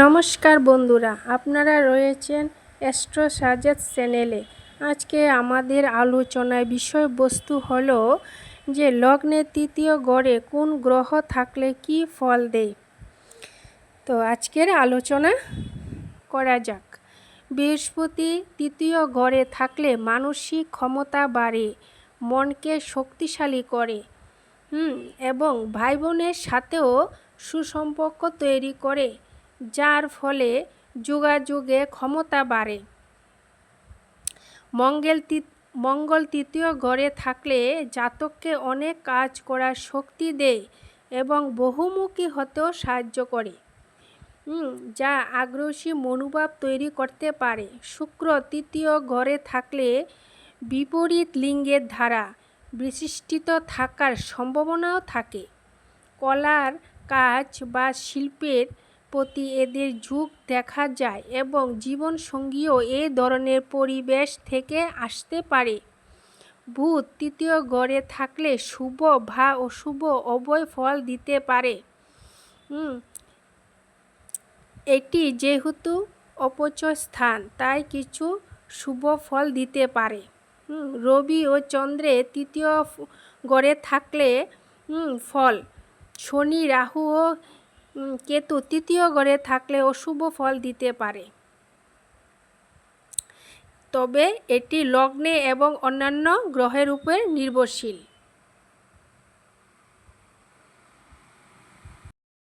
নমস্কার বন্ধুরা, আপনারা রয়েছেন অ্যাস্ট্রো সাজেত চ্যানেলে। আজকে আমাদের আলোচনায় বিষয়বস্তু হলো যে লগ্নের তৃতীয় গড়ে কোন গ্রহ থাকলে কি ফল দেয়। তো আজকের আলোচনা করা যাক। বৃহস্পতি তৃতীয় ঘরে থাকলে মানসিক ক্ষমতা বাড়ে, মনকে শক্তিশালী করে, হুম, এবং ভাই বোনের সাথেও সুসম্পর্ক তৈরি করে। যার ফলে যোগাযোগে ক্ষমতা বাড়ে। মঙ্গল মঙ্গল তৃতীয় ঘরে থাকলে জাতককে অনেক কাজ করার শক্তি দেয় এবং বহুমুখী হতেও সাহায্য করে। যা আগ্রহী মনোভাব তৈরি করতে পারে। শুক্র তৃতীয় ঘরে থাকলে বিপরীত লিঙ্গের ধারা বিশিষ্টিত থাকার সম্ভাবনাও থাকে। কলার কাজ বা শিল্পের প্রতি এদের ঝুঁক দেখা যায় এবং জীবনসঙ্গীও এ ধরনের পরিবেশ থেকে আসতে পারে। ভূত তৃতীয় গড়ে থাকলে শুভ বা অশুভ অবয় ফল দিতে পারে। এটি যেহেতু অপচয় স্থান, তাই কিছু শুভ ফল দিতে পারে। রবি ও চন্দ্রে তৃতীয় গড়ে থাকলে ফল। শনি, রাহু ও কেতু তৃতীয় ঘরে থাকলে অশুভ ফল দিতে পারে। তবে এটি লগ্নে এবং অন্যান্য গ্রহের উপর নির্ভরশীল।